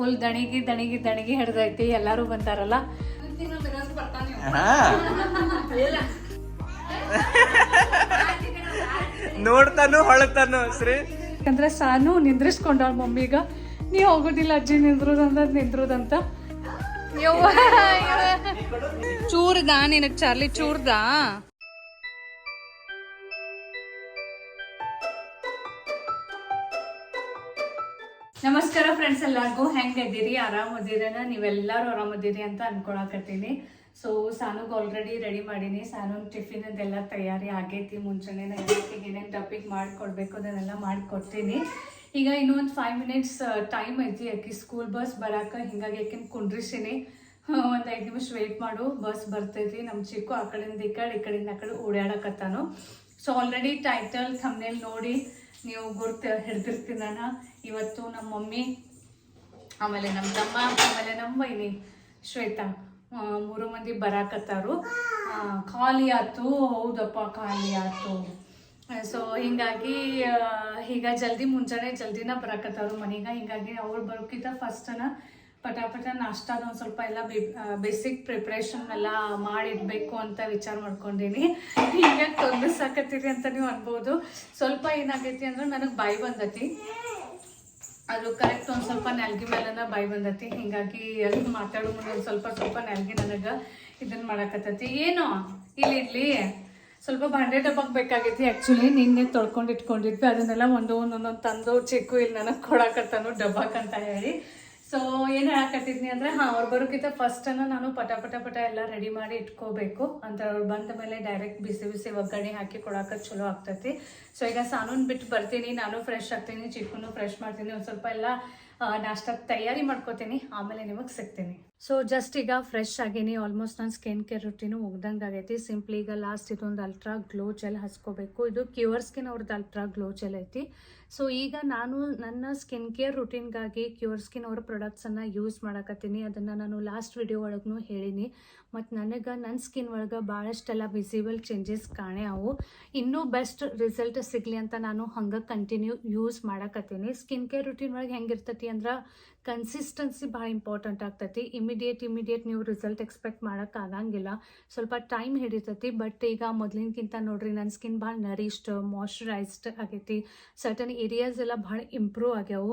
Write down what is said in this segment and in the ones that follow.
Full ದಣಿಗಿ ದಣಿಗಿ ದಣಿಗಿ ಹಿಡ್ದೈತಿ ಎಲ್ಲಾರು ಬಂದಾರಲ್ಲ? ಹಾ. ನೋಡ್ತಾನು ಹೊಳತಾನು ಶ್ರೀ. ಯಾಕಂದ್ರೆ ಸಾನು ನಿಂದ್ರಿಸ್ಕೊಂಡಾಳ ಮಮ್ಮಿಗ. ನೀ ಹೋಗೋದಿಲ್ಲ ಅಜ್ಜಿ ನಿಂದ್ರುದಂತ ನಿಂದ್ರುದಂತ. ಚೂರ್ದಾ ನಿನಗ್ ಚಾರ್ಲಿ ಚೂರ್ದಾ? ನಮಸ್ಕಾರ ಫ್ರೆಂಡ್ಸ್ ಎಲ್ಲರಿಗೂ ಹೆಂಗ್ ಇದ್ದೀರಿ ಆರಾಮದಿರೇನ? ನೀವೆಲ್ಲರೂ ಆರಾಮದಿರಿ ಅಂತ ಅನ್ಕೊಳಕತ್ತೀನಿ. ಸೊ ಸಾನುಗ್ ಆಲ್ರೆಡಿ ರೆಡಿ ಮಾಡೀನಿ. ಸಾನು ಟಿಫಿನ್ ಅದೆಲ್ಲ ತಯಾರಿ ಆಗೈತಿ. ಮುಂಚೆನೆ ಏನೇನು ಟಾಪಿಕ್ ಮಾಡಿಕೊಡ್ಬೇಕು ಅದನ್ನೆಲ್ಲ ಮಾಡಿಕೊಡ್ತೀನಿ. ಈಗ ಇನ್ನೊಂದು ಫೈವ್ ಮಿನಿಟ್ಸ್ ಟೈಮ್ ಐತಿ ಯಾಕೆ ಸ್ಕೂಲ್ ಬಸ್ ಬರಾಕ. ಹಿಂಗಾಗಿ ಯಾಕೆ ಕುಂಡ್ರಿಸಿನಿ ಒಂದು ಐದು ನಿಮಿಷ ವೆಯ್ಟ್ ಮಾಡು. ಬಸ್ ಬರ್ತೈತಿ. ನಮ್ಮ ಚಿಕ್ಕು ಆ ಕಡೆಯಿಂದ ಈ ಕಡೆ, ಈ ಕಡೆಯಿಂದ ಆ ಕಡೆ ಓಡಾಡಕತ್ತಾನು ಸೊ ಆಲ್ರೆಡಿ ಟೈಟಲ್ ಸಮ್ನೇಲಿ ನೋಡಿ ನೀವು ಗುರ್ತು ಹಿಡ್ದಿರ್ತೀನಿ ನಾನು. ಇವತ್ತು ನಮ್ಮ ಮಮ್ಮಿ, ಆಮೇಲೆ ನಮ್ಮ ತಮ್ಮ, ಆಮೇಲೆ ನಮ್ಮ ವೈನಿ ಶ್ವೇತಾ ಮೂರು ಮಂದಿ ಬರಾಕತ್ತಾರು. ಖಾಲಿ ಆಯ್ತು. ಹೌದಪ್ಪ, ಖಾಲಿ ಆಯ್ತು. ಸೊ ಹಿಂಗಾಗಿ ಈಗ ಜಲ್ದಿ ಮುಂಜಾನೆ ಜಲ್ದಿನ ಬರಾಕತ್ತಾರು ಮನೆಗೆ. ಹಿಂಗಾಗಿ ಅವ್ರು ಬರೋಕ್ಕಿಂತ ಫಸ್ಟನ ಪಟ ಪಟ ನಾಷ್ಟಾದ ಒಂದು ಸ್ವಲ್ಪ ಎಲ್ಲ ಬೇಸಿಕ್ ಪ್ರಿಪ್ರೇಷನ್ ಎಲ್ಲ ಮಾಡಿಡ್ಬೇಕು ಅಂತ ವಿಚಾರ ಮಾಡ್ಕೊಂಡೀನಿ. ತೊಂದರೆ ಸಾಕತ್ತೀರಿ ಅಂತ ನೀವು ಅನ್ಬೋದು. ಸ್ವಲ್ಪ ಏನಾಗೈತಿ ಅಂದ್ರೆ ನನಗೆ ಬಾಯಿ ಬಂದತಿ. ಅದು ಕರೆಕ್ಟ್ ಒಂದು ಸ್ವಲ್ಪ ನೆಲ್ಗಿ ಮೇಲೆನ ಬಾಯಿ ಬಂದತಿ. ಹಿಂಗಾಗಿ ಎಲ್ಲ ಮಾತಾಡೋ ಮುಂದೆ ಒಂದು ಸ್ವಲ್ಪ ಸ್ವಲ್ಪ ನೆಲ್ಗಿ ನನಗೆ ಇದನ್ನ ಮಾಡಕತ್ತೈತಿ. ಏನು? ಇಲ್ಲಿ ಇರ್ಲಿ ಸ್ವಲ್ಪ ಬಾಂಡೆ ಡಬ್ಬಕ್ಕೆ ಬೇಕಾಗೈತಿ ಆ್ಯಕ್ಚುಲಿ ನಿನ್ನೆ ತೊಳ್ಕೊಂಡು ಇಟ್ಕೊಂಡಿದ್ವಿ. ಅದನ್ನೆಲ್ಲ ಒಂದು ಒಂದೊಂದೊಂದು ತಂದು ಚಿಕ್ಕು ಇಲ್ಲಿ ನನಗೆ ಕೊಡಕತ್ತಾನು ಡಬ್ಬಕ್ಕಂತ ಹೇಳಿ. ಸೊ ಏನು ಹೇಳಕತ್ತಿದ್ನಿ ಅಂದ್ರೆ, ಹಾಂ, ಅವ್ರು ಬರೋಕ್ಕಿಂತ ಫಸ್ಟನ್ನು ನಾನು ಪಟ ಪಟ ಪಟ ಎಲ್ಲ ರೆಡಿ ಮಾಡಿ ಇಟ್ಕೋಬೇಕು. ಅಂತ ಅವ್ರು ಬಂದ ಮೇಲೆ ಡೈರೆಕ್ಟ್ ಬಿಸಿ ಬಿಸಿ ಒಗ್ಗರಣೆ ಹಾಕಿ ಕೊಡಕ್ಕೆ ಚಲೋ ಆಗ್ತೈತಿ. ಸೊ ಈಗ ಸಾನೂನ್ ಬಿಟ್ಟು ಬರ್ತೀನಿ, ನಾನು ಫ್ರೆಶ್ ಆಗ್ತೀನಿ, ಚಿಕ್ಕನು ಫ್ರೆಶ್ ಮಾಡ್ತೀನಿ, ಒಂದು ಸ್ವಲ್ಪ ಎಲ್ಲ ನಾಷ್ಟ ತಯಾರಿ ಮಾಡ್ಕೋತೀನಿ, ಆಮೇಲೆ ನಿಮಗೆ ಸಿಗ್ತೀನಿ. ಸೊ ಜಸ್ಟ್ ಈಗ ಫ್ರೆಶ್ ಆಗೀನಿ ಆಲ್ಮೋಸ್ಟ್ ನನ್ನ ಸ್ಕಿನ್ ಕೇರ್ ರುಟೀನು ಮುಗ್ದಂಗೆ ಆಗೈತಿ. ಸಿಂಪ್ಲಿ ಈಗ ಲಾಸ್ಟ್ ಇದೊಂದು ಅಲ್ಟ್ರಾ ಗ್ಲೋ ಜೆಲ್ ಹಚ್ಕೋಬೇಕು. ಇದು ಕ್ಯೂರ್ ಸ್ಕಿನ್ ಅವ್ರದ್ದು ಅಲ್ಟ್ರಾ ಗ್ಲೋ ಜೆಲ್ ಐತಿ. ಸೊ ಈಗ ನಾನು ನನ್ನ ಸ್ಕಿನ್ ಕೇರ್ ರುಟೀನ್ಗಾಗಿ ಕ್ಯೂರ್ ಸ್ಕಿನ್ ಅವ್ರ ಪ್ರಾಡಕ್ಟ್ಸನ್ನು ಯೂಸ್ ಮಾಡಕತ್ತೀನಿ. ಅದನ್ನು ನಾನು ಲಾಸ್ಟ್ ವಿಡಿಯೋ ಒಳಗೂ ಹೇಳೀನಿ. ಮತ್ತು ನನಗೆ ನನ್ನ ಸ್ಕಿನ್ ಒಳಗೆ ಭಾಳಷ್ಟೆಲ್ಲ ವಿಸಿಬಲ್ ಚೇಂಜಸ್ ಕಾಣೆ ಅವು. ಇನ್ನೂ ಬೆಸ್ಟ್ ರಿಸಲ್ಟ್ ಸಿಗಲಿ ಅಂತ ನಾನು ಹಂಗೆ ಕಂಟಿನ್ಯೂ ಯೂಸ್ ಮಾಡಕತ್ತೀನಿ. ಸ್ಕಿನ್ ಕೇರ್ ರುಟೀನ್ ಒಳಗೆ ಹೆಂಗಿರ್ತತಿ ಅಂದ್ರೆ ಕನ್ಸಿಸ್ಟೆನ್ಸಿ ಭಾಳ ಇಂಪಾರ್ಟೆಂಟ್ ಆಗ್ತೈತಿ. ಇಮಿಡಿಯೇಟ್ ಇಮಿಡಿಯೇಟ್ ನೀವು ರಿಸಲ್ಟ್ ಎಕ್ಸ್ಪೆಕ್ಟ್ ಮಾಡೋಕೆ ಆಗಂಗಿಲ್ಲ. ಸ್ವಲ್ಪ ಟೈಮ್ ಹಿಡಿತೈತಿ ಬಟ್ ಈಗ ಮೊದಲಿನಕ್ಕಿಂತ ನೋಡ್ರಿ ನನ್ನ ಸ್ಕಿನ್ ಭಾಳ ನರಿಷ್ಡ್ ಮಾಯ್ಶ್ಚರೈಸ್ಡ್ ಆಗೈತಿ. ಸರ್ಟನ್ ಏರಿಯಾಸ್ ಎಲ್ಲ ಭಾಳ ಇಂಪ್ರೂವ್ ಆಗ್ಯಾವು.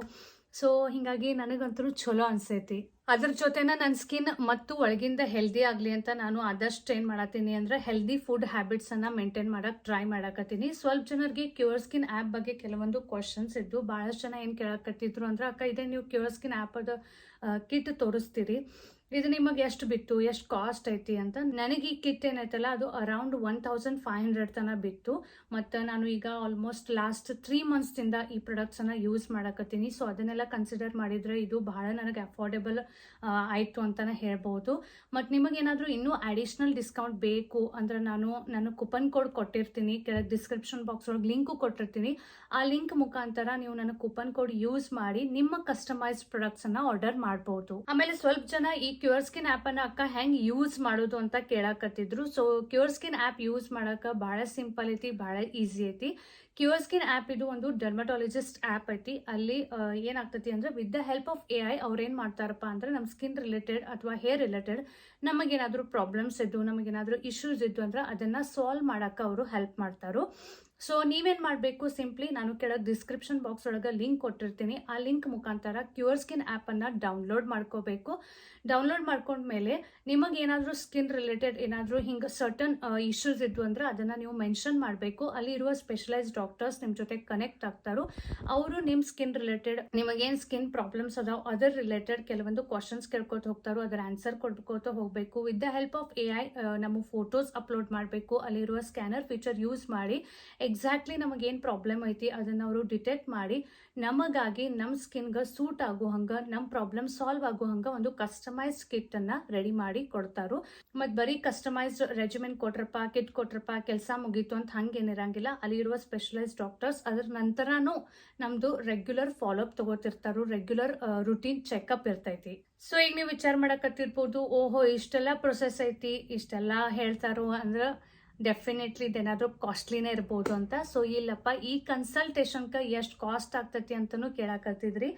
ಸೊ ಹಿಂಗಾಗಿ ನನಗಂತೂ ಚಲೋ ಅನ್ಸೈತಿ. ಅದ್ರ ಜೊತೆನ ನನ್ನ ಸ್ಕಿನ್ ಮತ್ತು ಒಳಗಿಂದ ಹೆಲ್ದಿ ಆಗಲಿ ಅಂತ ನಾನು ಆದಷ್ಟು ಏನು ಮಾಡತ್ತೀನಿ ಅಂದ್ರೆ ಹೆಲ್ದಿ ಫುಡ್ ಹ್ಯಾಬಿಟ್ಸನ್ನು ಮೇಂಟೈನ್ ಮಾಡಕ್ಕೆ ಟ್ರೈ ಮಾಡಕತ್ತೀನಿ. ಸ್ವಲ್ಪ ಜನರಿಗೆ ಕ್ಯೂರ್ ಸ್ಕಿನ್ ಆ್ಯಪ್ ಬಗ್ಗೆ ಕೆಲವೊಂದು ಕ್ವಶನ್ಸ್ ಇದ್ದು ಭಾಳಷ್ಟು ಜನ ಏನು ಕೇಳಕತ್ತಿದ್ರು ಅಂದ್ರೆ, ಅಕ್ಕ, ಇದೇ ನೀವು ಕ್ಯೂರ್ ಸ್ಕಿನ್ ಆ್ಯಪದ ಕಿಟ್ ತೋರಿಸ್ತೀರಿ. ಇದು ನಿಮಗೆ ಎಷ್ಟು ಬಿತ್ತು, ಎಷ್ಟು ಕಾಸ್ಟ್ ಐತಿ ಅಂತ. ನನಗೆ ಈ ಕಿಟ್ ಏನೈತಲ್ಲ, ಅದು around one thousand five hundred ತನಕ ಬಿತ್ತು. ಮತ್ತು ನಾನು ಈಗ ಆಲ್ಮೋಸ್ಟ್ ಲಾಸ್ಟ್ ತ್ರೀ ಮಂತ್ಸ್ದಿಂದ ಈ ಪ್ರಾಡಕ್ಟ್ಸನ್ನು ಯೂಸ್ ಮಾಡಕತ್ತೀನಿ. ಸೊ ಅದನ್ನೆಲ್ಲ ಕನ್ಸಿಡರ್ ಮಾಡಿದರೆ ಇದು ಬಹಳ ನನಗೆ ಅಫೋರ್ಡೆಬಲ್ ಆಯಿತು ಅಂತಲೇ ಹೇಳ್ಬೋದು. ಮತ್ತು ನಿಮಗೇನಾದರೂ ಇನ್ನೂ ಅಡಿಷ್ನಲ್ ಡಿಸ್ಕೌಂಟ್ ಬೇಕು ಅಂದ್ರೆ ನಾನು ನಾನು ಕೂಪನ್ ಕೋಡ್ ಕೊಟ್ಟಿರ್ತೀನಿ. ಕೆಳಗೆ ಡಿಸ್ಕ್ರಿಪ್ಷನ್ ಬಾಕ್ಸ್ ಒಳಗೆ ಲಿಂಕು ಕೊಟ್ಟಿರ್ತೀನಿ. ಆ ಲಿಂಕ್ ಮುಖಾಂತರ ನೀವು ನನ್ನ ಕೂಪನ್ ಕೋಡ್ ಯೂಸ್ ಮಾಡಿ ನಿಮ್ಮ ಕಸ್ಟಮೈಸ್ಡ್ ಅನ್ನ ಆರ್ಡರ್ ಮಾಡಬಹುದು ಆಮೇಲೆ ಸ್ವಲ್ಪ ಜನ ಈ ಕ್ಯೂರ್ ಸ್ಕಿನ್ ಆಪ್ ಅನ್ನ ಅಕ್ಕ ಹೆಂಗ್ ಯೂಸ್ ಮಾಡೋದು ಅಂತ ಕೇಳಾಕತ್ತಿದ್ರು. So Cure Skin app use ಮಾಡಕ್ಕ ಬಹಳ ಸಿಂಪಲ್ ಐತಿ ಬಹಳ ಈಸಿ ಐತಿ. ಕ್ಯೂರ್ ಸ್ಕಿನ್ ಆ್ಯಪ್ ಇದು ಒಂದು ಡರ್ಮಟಾಲಜಿಸ್ಟ್ ಆ್ಯಪ್ ಐತಿ. ಅಲ್ಲಿ ಏನಾಗ್ತತಿ ಅಂದ್ರೆ with the help of A I ಅವ್ರು ಏನು ಮಾಡ್ತಾರಪ್ಪ ಅಂದ್ರೆ ನಮ್ಮ ಸ್ಕಿನ್ ರಿಲೇಟೆಡ್ ಅಥವಾ ಹೇರ್ ರಿಲೇಟೆಡ್ ನಮಗೇನಾದರೂ ಪ್ರಾಬ್ಲಮ್ಸ್ ಇದ್ದು, ನಮಗೇನಾದರೂ ಇಶ್ಯೂಸ್ ಇದ್ದು ಅಂದ್ರೆ ಅದನ್ನು ಸಾಲ್ವ್ ಮಾಡಕ್ಕ ಅವರು ಹೆಲ್ಪ್ ಮಾಡ್ತಾರೋ. ಸೊ ನೀವೇನು ಮಾಡಬೇಕು? ಸಿಂಪ್ಲಿ ನಾನು ಕೆಳಗೆ ಡಿಸ್ಕ್ರಿಪ್ಷನ್ ಬಾಕ್ಸ್ ಒಳಗೆ ಲಿಂಕ್ ಕೊಟ್ಟಿರ್ತೀನಿ. ಆ ಲಿಂಕ್ ಮುಖಾಂತರ ಕ್ಯೂರ್ ಸ್ಕಿನ್ ಆ್ಯಪನ್ನು ಡೌನ್ಲೋಡ್ ಮಾಡ್ಕೋಬೇಕು. ಡೌನ್ಲೋಡ್ ಮಾಡ್ಕೊಂಡ್ಮೇಲೆ ನಿಮಗೆ ಏನಾದರೂ ಸ್ಕಿನ್ ರಿಲೇಟೆಡ್ ಏನಾದರೂ ಹಿಂಗೆ ಸರ್ಟನ್ ಇಶ್ಯೂಸ್ ಇದ್ದು ಅಂದ್ರೆ ಅದನ್ನು ನೀವು ಮೆನ್ಷನ್ ಮಾಡಬೇಕು. ಅಲ್ಲಿ ಇರುವ ಸ್ಪೆಷಲೈಸ್ ಡಾಕ್ಟರ್ಸ್ ನಿಮ್ಮ ಜೊತೆ ಕನೆಕ್ಟ್ ಆಗ್ತಾರೋ. ಅವರು ನಿಮ್ಮ ಸ್ಕಿನ್ ರಿಲೇಟೆಡ್ ನಿಮಗೇನು ಸ್ಕಿನ್ ಪ್ರಾಬ್ಲಮ್ಸ್ ಅದಾವ ಅದರ್ ರಿಲೇಟೆಡ್ ಕೆಲವೊಂದು ಕ್ವಶನ್ಸ್ ಕೇಳ್ಕೊತ ಹೋಗ್ತಾರೋ, ಅದರ ಆನ್ಸರ್ ಕೊಡ್ಕೋತ ಹೋಗಬೇಕು. With the help of A I ನಮ್ಮ ಫೋಟೋಸ್ ಅಪ್ಲೋಡ್ ಮಾಡಬೇಕು. ಅಲ್ಲಿರುವ ಸ್ಕ್ಯಾನರ್ ಫೀಚರ್ ಯೂಸ್ ಮಾಡಿ. ಎಕ್ಸಾಕ್ಟ್ಲಿ ನಮಗೇನು ಪ್ರಾಬ್ಲಮ್ ಐತಿ ಅದನ್ನು ಅವರು ಡಿಟೆಕ್ಟ್ ಮಾಡಿ. ನಮಗಾಗಿ ನಮ್ಮ ಸ್ಕಿನ್ಗೆ ಸೂಟ್ ಆಗೋ ಹಂಗೆ ನಮ್ಮ ಪ್ರಾಬ್ಲಮ್ ಸಾಲ್ವ್ ಆಗೋ ಹಂಗೆ ಒಂದು ಕಸ್ಟಮೈಸ್ಡ್ ಕಿಟ್ಟನ್ನು ರೆಡಿ ಮಾಡಿ ಕೊಡ್ತಾರು. ಮತ್ತು ಬರೀ ಕಸ್ಟಮೈಸ್ಡ್ ರೆಜಿಮೆಂಟ್ ಕೊಟ್ರಪ್ಪ, ಕಿಟ್ ಕೊಟ್ರಪ್ಪ, ಕೆಲಸ ಮುಗೀತು ಅಂತ ಅಲ್ಲಿ ಅಲ್ಲಿರುವ ಸ್ಪೆಷಲೈಸ್ಡ್ ಡಾಕ್ಟರ್ಸ್ ಅದ್ರ ನಂತರನೂ ನಮ್ಮದು ರೆಗ್ಯುಲರ್ ಫಾಲೋಅಪ್ ತಗೋತಿರ್ತಾರೋ. ರೆಗ್ಯುಲರ್ ರುಟೀನ್ ಚೆಕಪ್ ಇರ್ತೈತಿ. ಸೊ, ಈಗ ನೀವು ವಿಚಾರ ಮಾಡಕತ್ತಿರ್ಬೋದು, ಓಹೋ, ಇಷ್ಟೆಲ್ಲ ಪ್ರೊಸೆಸ್ ಐತಿ, ಇಷ್ಟೆಲ್ಲ ಹೇಳ್ತಾರೋ ಅಂದ್ರೆ ಡೆಫಿನೆಟ್ಲಿ ಇದೇನಾದರೂ ಕಾಸ್ಟ್ಲಿನೇ ಇರ್ಬೋದು ಅಂತ. ಸೊ ಇಲ್ಲಪ್ಪ, ಈ ಕನ್ಸಲ್ಟೇಷನ್ಗೆ ಎಷ್ಟು ಕಾಸ್ಟ್ ಆಗ್ತೈತಿ ಅಂತಲೂ ಕೇಳಾಕತ್ತಿದ್ರಿ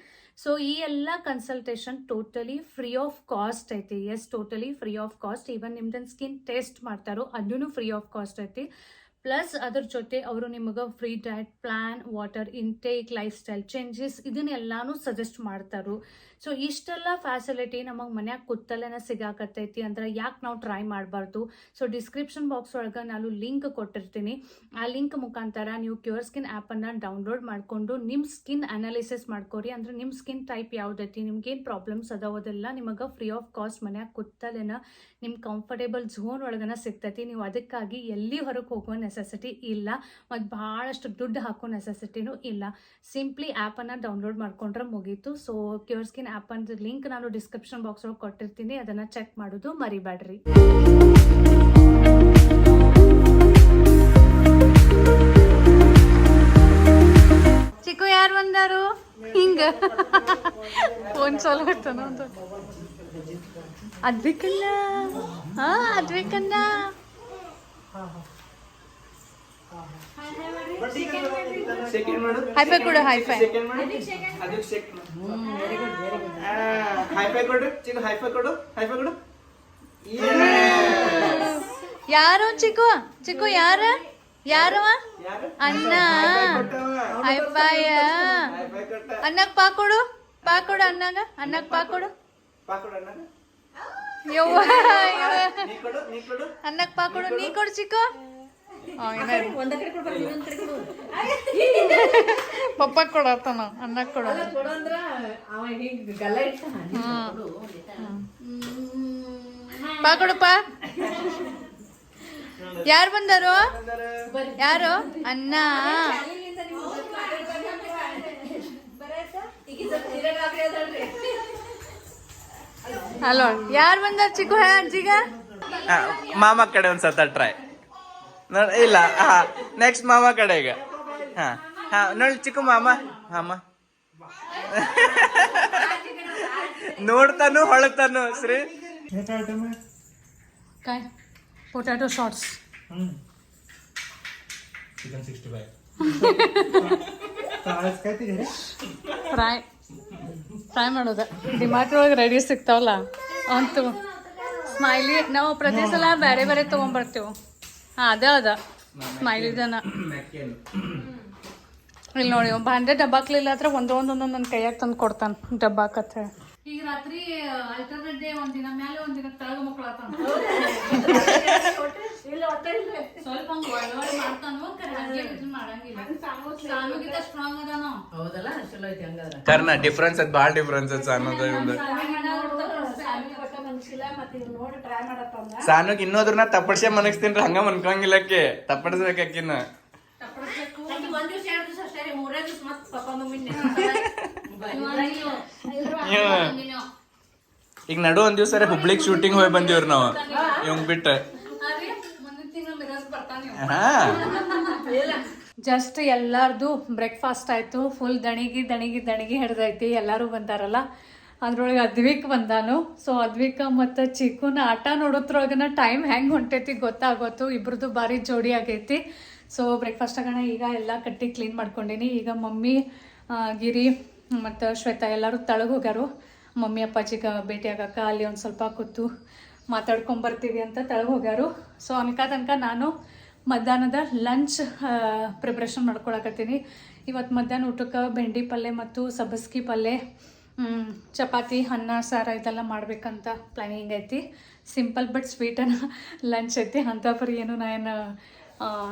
ಸೊ ಈ ಎಲ್ಲ consultation totally free of cost ಐತಿ. Yes totally free of cost even ನಿಮ್ದನ್ skin test ಮಾಡ್ತಾರೋ ಅದೂ ಫ್ರೀ ಆಫ್ ಕಾಸ್ಟ್ ಐತಿ. ಪ್ಲಸ್ ಅದ್ರ ಜೊತೆ ಅವರು ನಿಮಗೆ free diet plan water intake lifestyle changes ಇದನ್ನೆಲ್ಲಾನು suggest ಮಾಡ್ತಾರು. ಸೊ ಇಷ್ಟೆಲ್ಲ ಫ್ಯಾಸಿಲಿಟಿ ನಮಗೆ ಮನ್ಯಾಗ ಕೂತಲ್ಲೇನ ಸಿಗಾಕತ್ತೈತಿ ಅಂದ್ರೆ ಯಾಕೆ ನಾವು ಟ್ರೈ ಮಾಡಬಾರ್ದು? ಸೊ ಡಿಸ್ಕ್ರಿಪ್ಷನ್ ಬಾಕ್ಸ್ ಒಳಗೆ ನಾನು ಲಿಂಕ್ ಕೊಟ್ಟಿರ್ತೀನಿ. ಆ ಲಿಂಕ್ ಮುಖಾಂತರ ನೀವು ಕ್ಯೂರ್ ಸ್ಕಿನ್ ಆ್ಯಪನ್ನು ಡೌನ್ಲೋಡ್ ಮಾಡಿಕೊಂಡು ನಿಮ್ಮ ಸ್ಕಿನ್ ಅನಾಲಿಸಿಸ್ ಮಾಡ್ಕೋರಿ. ಅಂದ್ರೆ ನಿಮ್ಮ ಸ್ಕಿನ್ ಟೈಪ್ ಯಾವುದೈತಿ, ನಿಮ್ಗೇನು ಪ್ರಾಬ್ಲಮ್ಸ್ ಅದಾವ ಅದೆಲ್ಲ ನಿಮಗೆ ಫ್ರೀ ಆಫ್ ಕಾಸ್ಟ್ ಮನ್ಯಾಗ ಕೂತಲ್ಲೇನ ನಿಮ್ಮ ಕಂಫರ್ಟೇಬಲ್ ಝೋನ್ ಒಳಗನ ಸಿಗ್ತೈತಿ. ನೀವು ಅದಕ್ಕಾಗಿ ಎಲ್ಲಿ ಹೊರಗೆ ಹೋಗುವ ನೆಸೆಸಿಟಿ ಇಲ್ಲ. ಮತ್ತು ಭಾಳಷ್ಟು ದುಡ್ಡು ಹಾಕೋ ನೆಸೆಸಿಟಿನೂ ಇಲ್ಲ. ಸಿಂಪ್ಲಿ ಆ್ಯಪನ್ನು ಡೌನ್ಲೋಡ್ ಮಾಡ್ಕೊಂಡ್ರೆ ಮುಗೀತು. ಸೊ ಕ್ಯೂರ್ ಸ್ಕಿನ್ ಆ್ಯಪಂದು ಲಿಂಕ್ ನಾನು ಡಿಸ್ಕ್ರಿಪ್ಷನ್ ಬಾಕ್ಸ್ ಒಳಗೆ ಕೊಟ್ಟಿರ್ತೀನಿ, ಅದನ್ನು ಚೆಕ್ ಮಾಡೋದು ಮರಿಬೇಡ್ರಿ. ಚಿಕ್ಕು ಯಾರು ಬಂದಾರು? ಹಿಂಗ. ಫೋನ್ ಚಾಲು ಅಂತ ಅದ್ವಿಕನ್ನ ಹಾ ಅದ್ವಿಕನ್ನ ಹೈಫೈ ಕೊಡು ಹೈಫೈ ಸೆಕೆಂಡ್ ಮಾಡು. ಅದಕ್ಕೆ ಶೇಕ್ ಹೈಫೈ ಕೊಡು ಚಿಕ್ಕ ಹೈಫೈ ಕೊಡು ಹೈಫೈ ಕೊಡು. ಯಾರು ಚಿಕ್ಕು? ಚಿಕ್ಕು ಯಾರ? ಯಾರವ ಯಾರು? ಅಣ್ಣ. ಹೈಫಾಯ ಅನ್ನಕ್ ಪಾ ಕೊಡು. ಪಾ ಕೊಡು ಅಣ್ಣಗ. ಅನ್ನಕ್ ಪಾ ಅಣ್ಣಕ್ ಪಾಕೊಡು ಅಣ್ಣ ಯವ್ವ ಯವ್ವ. ನೀ ಕೊಡು ನೀ ಕೊಡು. ಅನ್ನಕ್ ಪಾ ಕೊಡು. ನೀ ಕೊಡು ಚಿಕ್ಕು. ಪಪ್ಪ ಕೊಡತ್ತಾನ ಅನ್ನ ಕೊಡ. ಪಾ ಕೊಡಪ್ಪ ಯಾರು ಬಂದರು? ಯಾರು? ಅಣ್ಣ ಹಲೋ ಯಾರು ಬಂದಾರ ಚಿಕ್ಕು ಹೇ ಅಜ್ಜಿಗ? ಮಾಮ ಕಡೆ ಒಂದ್ಸತ ಟ್ರೈ ನೋಡ್ ಇಲ್ಲ ಹಾ ನೆಕ್ಸ್ಟ್ ಮಾಮ ಕಡೆ ಈಗ ಹಾ ಹಾ ನೋಡಿ ಚಿಕ್ಕ ಮಾಮ ಮಾಮ ನೋಡ್ತಾನು ಹೊಳತಾನು ಶ್ರೀ काय potato shorts chicken sixty five आज काय ते घरी ಫ್ರೈ ಫ್ರೈ ಮಾಡೋದು ಡಿಮಾರ್ಟ್ ಒಳಗೆ ರೆಡಿ ಸಿಗ್ತಾವಲ್ಲ ಅಂತೂ ಸ್ಮೈಲಿ ನಾವು ಪ್ರತಿ ಸಲ ಬೇರೆ ಬೇರೆ ತೊಗೊಂಬರ್ತೀವಿ ಹಾಂ ಅದೇ ಅದ. ಸ್ಮೈಲಿದನ ಇಲ್ಲಿ ನೋಡಿ ಒಬ್ಬ ಹಂಡ್ರೆಡ್ ಡಬ್ಬಾಕ್ಲಿಲ್ಲ ಹತ್ರ ಒಂದೊಂದು ಒಂದೊಂದು ನನ್ನ ಕೈಯಾಗ ತಂದು ಕೊಡ್ತಾನೆ ಡಬ್ಬಾಕತ್ತ ಈಗ ರಾತ್ರಿ ಅಲ್ಟರ್ನೇಟ್ ಡೇ ಒಂದಿನ ಮೇಲೆ ಒಂದಿನ ತಳಗ ಮಕ್ಕಳಾತಾನ ಸ್ವಲ್ಪ ಮಾಡಂಗಿಲ್ಲ. ಸ್ಟ್ರಾಂಗ್ ಅದಾನು. ಹೌದಲ್ಲ ಚಲೋ ಐತಿ ಹಂಗಾದ್ರ. ಕರ್ನ ಡಿಫ್ರೆನ್ಸ್ ಅದ್ ಭಾಳ ಡಿಫ್ರೆನ್ಸ್ ಅದ್ ಅನ್ನೋದು. ಸಾನುಗ್ ಇನ್ನೋದ್ರನ್ನ ತಪ್ಪಡ್ಸೆ ಮನಗಿಸ್ತೀನಿ ಹಂಗ ಮನ್ಕಂಗಿಲ್ಲಕ್ಕೆ ಮಮ್ಮಿ ಈಗ ನಡು ಒಂದ್ ದಿವ್ಸ ಹುಬ್ಳಿಗ್ ಶೂಟಿಂಗ್ ಹೋಗಿ ಬಂದಿವ್ರಿ ನಾವು. ಇವಂಗ್ ಬಿಟ್ಟ. ಹಾ ಜಸ್ಟ್ ಎಲ್ಲಾರ್ದು ಬ್ರೇಕ್ಫಾಸ್ಟ್ ಆಯ್ತು ಫುಲ್ ದಣಿಗಿ ದಣಿಗಿ ದಣಿಗಿ ಹಿಡ್ದೈತಿ ಎಲ್ಲರೂ ಬಂದಾರಲ್ಲ. ಅದ್ರೊಳಗೆ ಅದ್ವಿಕ್ ಬಂದಾನು. ಸೊ ಅದ್ವಿಕ ಮತ್ತು ಚಿಕ್ಕುನ ಆಟ ನೋಡೋದ್ರೊಳಗನ ಟೈಮ್ ಹೆಂಗೆ ಹೊಂಟೈತಿ ಗೊತ್ತಾಗೋತು. ಇಬ್ರದ್ದು ಭಾರಿ ಜೋಡಿ ಆಗೈತಿ. ಸೊ ಬ್ರೇಕ್ಫಾಸ್ಟ್ ಆಗೋಣ ಈಗ ಎಲ್ಲ ಕಟ್ಟಿ ಕ್ಲೀನ್ ಮಾಡ್ಕೊಂಡೀನಿ. ಈಗ ಮಮ್ಮಿ ಗಿರಿ ಮತ್ತು ಶ್ವೇತಾ ಎಲ್ಲರೂ ತಳಗೆ ಹೋಗ್ಯಾರು. ಮಮ್ಮಿ ಅಪ್ಪಾಜಿಗೆ ಭೇಟಿ ಆಗಕ್ಕೆ ಅಲ್ಲಿ ಒಂದು ಸ್ವಲ್ಪ ಕೂತು ಮಾತಾಡ್ಕೊಂಬರ್ತೀವಿ ಅಂತ ತಳಗೆ ಹೋಗ್ಯಾರು. ಸೊ ಅನ್ಕ ತನಕ ನಾನು ಮಧ್ಯಾಹ್ನದ ಲಂಚ್ ಪ್ರಿಪ್ರೇಷನ್ ಮಾಡ್ಕೊಳಕತ್ತೀನಿ. ಇವತ್ತು ಮಧ್ಯಾಹ್ನ ಊಟಕ್ಕೆ ಬೆಂಡಿ ಪಲ್ಯ ಮತ್ತು ಸಬ್ಬಸ್ಗಿ ಪಲ್ಯ ಚಪಾತಿ, ಅನ್ನ, ಸಾರ ಇದೆಲ್ಲ ಮಾಡ್ಬೇಕಂತ ಪ್ಲ್ಯಾನಿಂಗ್ ಐತಿ. ಸಿಂಪಲ್ ಬಟ್ ಸ್ವೀಟನ್ನು ಲಂಚ್ ಐತಿ. ಅಂತ ಪರಿ ಏನು ನಾನು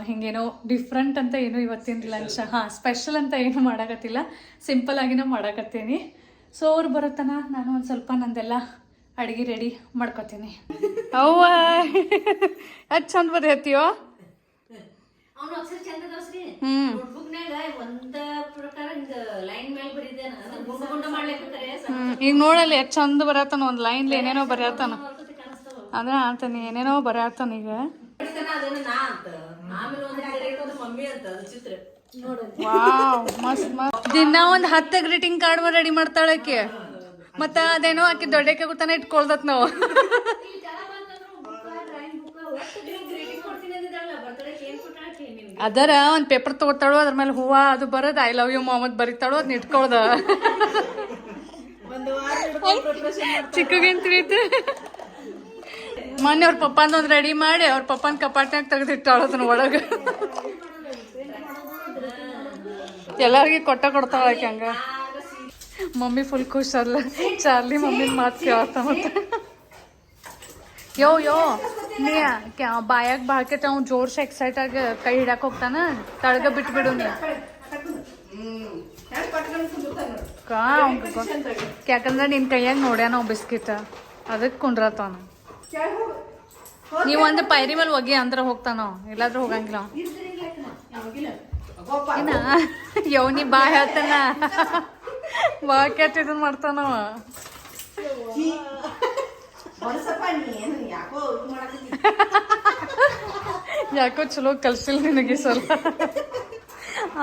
ಹಿಂಗೇನೋ ಡಿಫ್ರೆಂಟ್ ಅಂತ ಏನು ಇವತ್ತಿನ ಲಂಚ್ ಹಾಂ ಸ್ಪೆಷಲ್ ಅಂತ ಏನು ಮಾಡಕತ್ತಿಲ್ಲ. ಸಿಂಪಲ್ ಆಗಿನ ಮಾಡಕತ್ತೀನಿ. ಸೊ ಅವ್ರು ಬರುತ್ತನ? ನಾನು ಒಂದು ಸ್ವಲ್ಪ ನಂದೆಲ್ಲ ಅಡುಗೆ ರೆಡಿ ಮಾಡ್ಕೊತೀನಿ. ಅವ್ವ, ಅದು ಚಂದ ಬರೀತೀಯೋ ಅವ್ನ ಅಕ್ಷರ ಚಂದ ಅದಾವ್ರಿ ಹ್ಮ್. ನೋಟ್ಬುಕ್ನ್ಯಾಗ ಒಂದ ಪ್ರಕಾರ ಹಿಂಗ ಲೈನ್ ಮೇಲೆ ಬರೀದೇನ ಅಂದ್ರೆ ಗುಂಡ ಗುಂಡ ಮಾಡ್ಲಿಕ್ಕೆ ಈಗ ನೋಡಲ್ಲ ಎಷ್ಟು ಚಂದ ಬರತ್ತಾನ ಒಂದ್ ಲೈನ್ ಏನೇನೋ ಬರೆಯತ್ತಾನ. ಅದ್ರ ಆತನ ಅಂತಾನೆ ಏನೇನೋ ಬರೆಯತ್ತಾನ ಈಗ. ಬರೀತಾನ ಅಂತ. ಆಮೇಲೆ ಒಂದ್ ಅದು ಮಮ್ಮಿ ಅಂತ ಚಿತ್ರ. ನೋಡು ವಾವ್ ಮಸ್ತ್ ಮಸ್ತ್. ದಿನ ಒಂದ್ ಹತ್ತ ಗ್ರೀಟಿಂಗ್ ಕಾರ್ಡ್ ರೆಡಿ ಮಾಡ್ತಾಳಕ್ಕೆ ಮತ್ತ ಅದೇನೋ ಆಕಿ ದೊಡ್ಡಕ್ಕೆ ಗೊತ್ತಾನೆ ಇಟ್ಕೊಳ್ದತ್ ನಾವು ಡ್ರಾಯಿಂಗ್ ಬುಕ್ ಒಟ್ಟು ಗ್ರೀಟಿಂಗ್ ಕೊಡ್ತೀನಿ ಅಂದಿದ್ದಾಳ ಅದರ ಒಂದ್ ಪೇಪರ್ ತಗೋತಾಳು ಅದ್ರ ಮೇಲೆ ಹೂವ ಅದು ಬರೋದು ಐ ಲವ್ ಯು ಮೊಹಮ್ಮದ್ ಬರೀತಾಳು ಅದ್ ಇಟ್ಕೊಳ್ದ. ಚಿಕ್ಕಗಿಂತ ತಿಳಿತು. ಮೊನ್ನೆ ಅವ್ರ ಪಪ್ಪಂದ ಒಂದು ರೆಡಿ ಮಾಡಿ ಅವ್ರ ಪಪ್ಪನ ಕಪಾಟ್ನಾಗ ತೆಗೆದಿಟ್ಟಾಳು ಅದನ್ನ ಒಳಗ. ಎಲ್ಲಾರ್ಗಿ ಕೊಟ್ಟ ಕೊಡ್ತಾಳ ಹಂಗ. ಮಮ್ಮಿ ಫುಲ್ ಖುಷ್ ಅಲ್ಲ. ಚಾರ್ಲಿ ಮಮ್ಮಿ ಮಾತು ಕೇಳ್ತಾ ಮತ್ತೆ. ಯೋ ಯೋ ನೀ ಬಾಯಾಗ ಬಾಳ್ಕೆ ಅವ್ನು ಜೋರ್ಶ ಎಕ್ಸೈಟ್ ಆಗಿ ಕೈ ಹಿಡಕ್ ಹೋಗ್ತಾನ ತಳಗ ಬಿಟ್ಬಿಡು ನೀ ಯಾಕಂದ್ರೆ ನಿನ್ ಕೈಯಾಗ ನೋಡ್ಯಾನ ಅವ್ ಬಿಸ್ಕಿಟ್ ಅದಕ್ಕೆ ಕುಂಡ್ರತಾನ ನೀವ್ ಒಂದು ಪೈರಿ ಮೇಲೆ ಒಗಿ ಅಂದ್ರ ಹೋಗ್ತಾನೋ ಇಲ್ಲಾದ್ರೂ ಹೋಗಂಗಿಲ್ಲ ಯವ್ ನೀ ಬಾ ಹೇಳ್ತಾನ ಬಾ ಕೆಟ್ಟ ಇದನ್ ಮಾಡ್ತಾನವ ಯಾಕೋ ಚಲೋ ಕಲ್ಸಿಲ್ಲ ನಿನಗೆ ಸ್ವಲ್ಪ ಸಲ.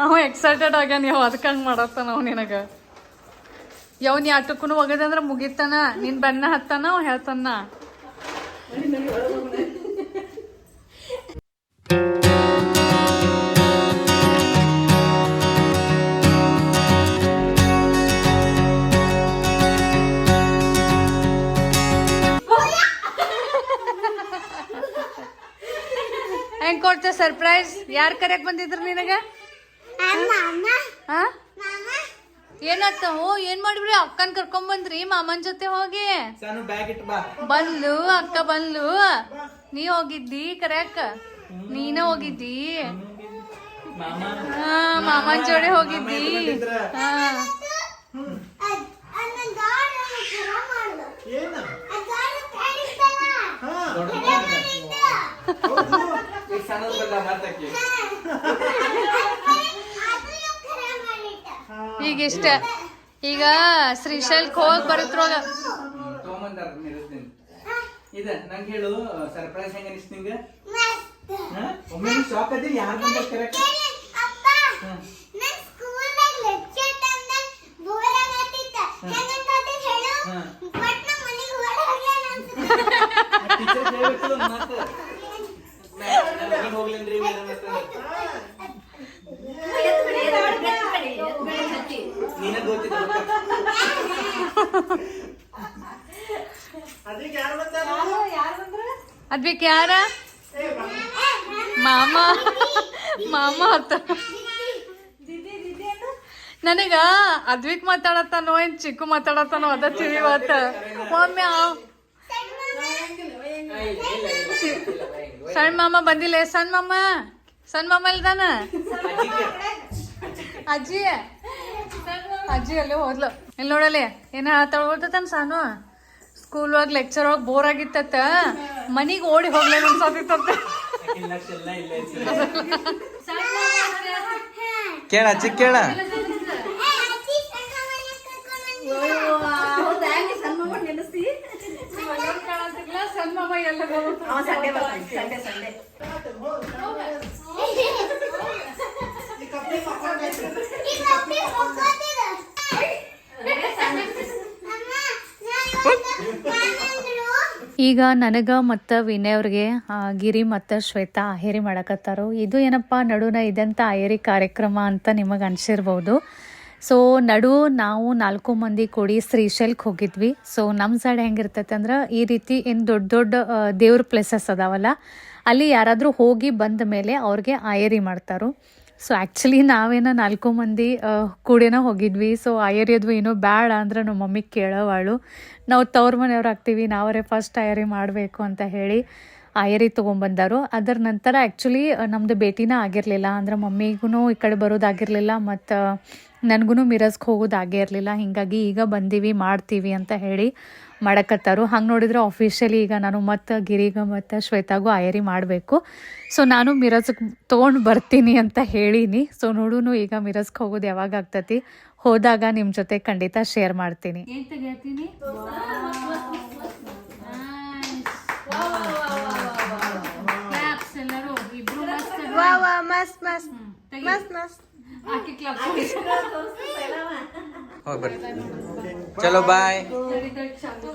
ಅವ ಎಕ್ಸೈಟೆಡ್ ಆಗ್ಯಾನ ಯಾವ ಅದಕ್ಕೆ ಹಂಗೆ ಮಾಡತ್ತಾನ ಅವ ನಿನಗ? ಯಾವ ನೀ ಆಟಕ್ಕೂ ಅಂದ್ರೆ ಮುಗಿತಾನ? ನಿನ್ ಬೆನ್ನ ಹತ್ತಾನ ಅವ ಹೇಳ್ತಾನ? ಸರ್ಪ್ರೈಸ್ ಯಾರು ಕರೆಯಕ್ ಬಂದಿದ್ರು ನಿನಗ? ಏನತ್ತ ಏನಾತ ಓ ಏನ್ ಮಾಡ್ಬಿಡಿ? ಅಕ್ಕನ್ ಕರ್ಕೊಂಡ್ ಬಂದ್ರಿ ಮಾಮನ್ ಜೊತೆ ಹೋಗಿ. ಸಾನು ಬ್ಯಾಗ್ ಇಟ್ಟು ಬಾ. ಬಂದ್ಲು ಅಕ್ಕ ಬಂದ್ಲು. ನೀ ಹೋಗಿದ್ದಿ ಕರೆಯಕ್ಕ ನೀನ ಹೋಗಿದ್ದಿ? ಮಾಮ. ಹಾ ಮಾಮನ್ ಜೋಡಿ ಹೋಗಿದ್ದಿ. ಹಾ ಈಗ ಇಷ್ಟ ಈಗ ಶ್ರೀಶೈಲ್ಕ್ ಹೋಗ್ ಬರುತ್ತೋಗ ಇದ ನಂಗೆ ಹೇಳು ಸರ್ಪ್ರೈಸ್ ಹೆಂಗ ಅನಿಸ್ತು ನಿಂಗೆ? ಒಮ್ಮೆ ಶಾಕ್ ಅದಿ ಯಾರು ಬಂದ ಕರೆಕ್ಟ್ ಟೀಚರ್ ಹೇಳ್ಬೇಕು ಮತ್ತೆ ಹೋಗ್ಲೇನ್ರಿ ಮೇಡಮ್ ನೀನ ಗೊತ್ತಿದ್ದ ಅದ್ವಿಕ್ ಯಾರ ಮಾಮ ಮಾಮ ಹತ್ತ ನನಗ ಅದ್ವಿಕ್ ಮಾತಾಡತ್ತಾನೋ ಏನ್ ಚಿಕ್ಕು ಮಾತಾಡತ್ತಾನೋ ಅದ ತಿಳಿ ಇವತ್ತ ಒಮ್ಮೆ ಆ- ಸಣ್ಣ ಮಾಮ ಬಂದಿಲ್ಲ. ಸಣ್ಣ ಮಾಮ. ಸಣ್ಣ ಮಾಮ ಇಲ್ದಾನ? ಅಜ್ಜಿ. ಅಜ್ಜಿ ಅಲ್ಲಿ ಹೋದ್ಲು. ಇಲ್ಲಿ ನೋಡಲಿ ಏನ ಹೇಳ್ತಾಳ ಸಾನು? ಸ್ಕೂಲ್ ಒಳಗ್ ಲೆಕ್ಚರ್ ಒಳಗ್ ಬೋರ್ ಆಗಿತ್ತತ್ತ. ಮನಿಗೆ ಓಡಿ ಹೋಗ್ಲೇ ಅನ್ಸಾತಿತ್ತ ಕೇಳ ಅಜ್ಜಿ, ಕೇಳ. ಸಣ್ಣ ಮಾಮ ಎಲ್ಲ ಸಂಡೆ ಬರ್ತಾನೆ. Sunday Sunday. ಈಗ ನನಗ ಮತ್ತು ವಿನಯ್ ಅವ್ರಿಗೆ ಆ, ಗಿರಿ ಮತ್ತು ಶ್ವೇತಾ ಆಹೇರಿ ಮಾಡಕತ್ತಾರೋ. ಇದು ಏನಪ್ಪ ನಡುನ ಇದಂತ ಆಯರಿ ಕಾರ್ಯಕ್ರಮ ಅಂತ ನಿಮಗೆ ಅನ್ಸಿರ್ಬೋದು. ಸೊ ನಡು ನಾವು ನಾಲ್ಕು ಮಂದಿ ಕೂಡಿ ಶ್ರೀಶೈಲ್ಗೆ ಹೋಗಿದ್ವಿ. ಸೊ ನಮ್ಮ ಸೈಡ್ ಹೆಂಗಿರ್ತೈತೆ ಅಂದ್ರೆ ಈ ರೀತಿ ಏನು ದೊಡ್ಡ ದೊಡ್ಡ ದೇವ್ರ ಪ್ಲೇಸಸ್ ಅದಾವಲ್ಲ, ಅಲ್ಲಿ ಯಾರಾದರೂ ಹೋಗಿ ಬಂದ ಮೇಲೆ ಅವ್ರಿಗೆ ಆಯರಿ ಮಾಡ್ತಾರೋ. ಸೊ ಆ್ಯಕ್ಚುಲಿ ನಾವೇನೋ ನಾಲ್ಕು ಮಂದಿ ಕೂಡೇನೋ ಹೋಗಿದ್ವಿ. ಸೊ ಆಯರಿಯದು ಏನೋ ಬೇಡ ಅಂದ್ರೆ ನಮ್ಮ ಮಮ್ಮಿಗೆ ಕೇಳೋವಾಳು. ನಾವು ತವ್ರ ಮನೆಯವ್ರು ಆಗ್ತೀವಿ, ನಾವರೇ ಫಸ್ಟ್ ಆಯರಿ ಮಾಡಬೇಕು ಅಂತ ಹೇಳಿ. ಆಯರಿ ತೊಗೊಂಬಂದರು ಅದರ ನಂತರ ಆ್ಯಕ್ಚುಲಿ ನಮ್ಮದು ಭೇಟಿನೇ ಆಗಿರಲಿಲ್ಲ. ಅಂದ್ರೆ ಮಮ್ಮಿಗೂ ಈ ಕಡೆ ಬರೋದಾಗಿರಲಿಲ್ಲ, ಮತ್ತು ನನಗೂ ಮಿರಸ್ಗೆ ಹೋಗೋದಾಗೇ ಇರಲಿಲ್ಲ. ಹೀಗಾಗಿ ಈಗ ಬಂದೀವಿ, ಮಾಡ್ತೀವಿ ಅಂತ ಹೇಳಿ ಮಾಡಕತ್ತಾರು. ಹಂಗೆ ನೋಡಿದರೆ ಆಫೀಷಿಯಲಿ ಈಗ ನಾನು ಮತ್ತು ಗಿರಿಗ ಮತ್ತು ಶ್ವೇತಾಗೂ ಆಯರಿ ಮಾಡಬೇಕು. ಸೊ ನಾನು ಮಿರಸ್ಗೆ ತೊಗೊಂಡು ಬರ್ತೀನಿ ಅಂತ ಹೇಳೀನಿ. ಸೊ ನೋಡೂನು ಈಗ ಮಿರಸ್ಗೆ ಹೋಗೋದು ಯಾವಾಗ ಆಗ್ತತಿ. ಹೋದಾಗ ನಿಮ್ಮ ಜೊತೆ ಖಂಡಿತ ಶೇರ್ ಮಾಡ್ತೀನಿ ಏನು ತೆಗಿತೀನಿ ಎಲ್ಲರೂ ಇಬ್ರು ಮಸ್ತ್ ಮಸ್ತ್ ಮಸ್ತ್ ಮಸ್ತ್ ಹಾಕಿ ಕ್ಲಾಪ್ ಹೋಗಿ ಬರ್ರಿ ಚಲೋ ಬಾಯ್